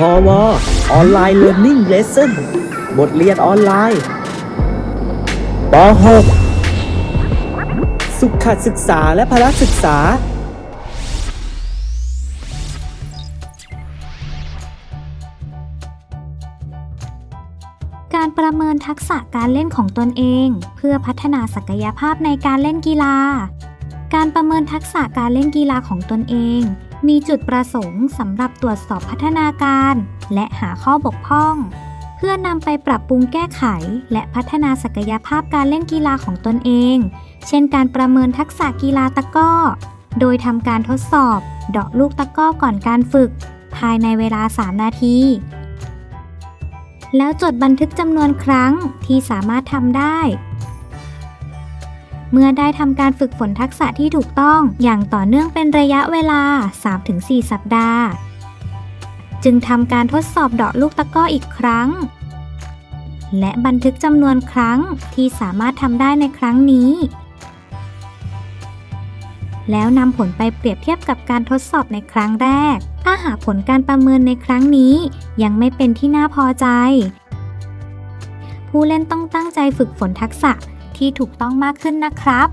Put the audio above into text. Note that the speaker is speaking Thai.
พอวออนไลน์เรียน i ิ g เลส s o n บทเรียนออนไลน์ป .6 สุขศึกษาและพละศึกษา การประเมินทักษะการเล่นของตนเอง เพื่อพัฒนาศักยภาพในการเล่นกีฬา การประเมินทักษะการเล่นกีฬาของตนเอง มีจุดประสงค์สำหรับตรวจสอบพัฒนาการ และหาข้อบกพร่อง เพื่อนำไปปรับปรุงแก้ไข และพัฒนาศักยภาพการเล่นกีฬาของตนเอง เช่นการประเมินทักษะกีฬาตะก้อ โดยทำการทดสอบ เดาะลูกตะก้อก่อนการฝึก ภายในเวลา 3 นาที แล้วจดบันทึกจำนวนครั้งที่สามารถทำได้ เมื่อได้ทำการฝึกฝนทักษะที่ถูกต้อง อย่างต่อเนื่องเป็นระยะเวลา 3-4 สัปดาห์ จึงทำการทดสอบเดาะลูกตะก้ออีกครั้ง และบันทึกจำนวนครั้งที่สามารถทำได้ในครั้งนี้ แล้วนำผลไปเปรียบเทียบกับการทดสอบในครั้งแรก ถ้าหากผลการประเมินในครั้งนี้ ยังไม่เป็นที่น่าพอใจ ผู้เล่นต้องตั้งใจฝึกฝนทักษะ ที่ถูกต้องมากขึ้นนะครับ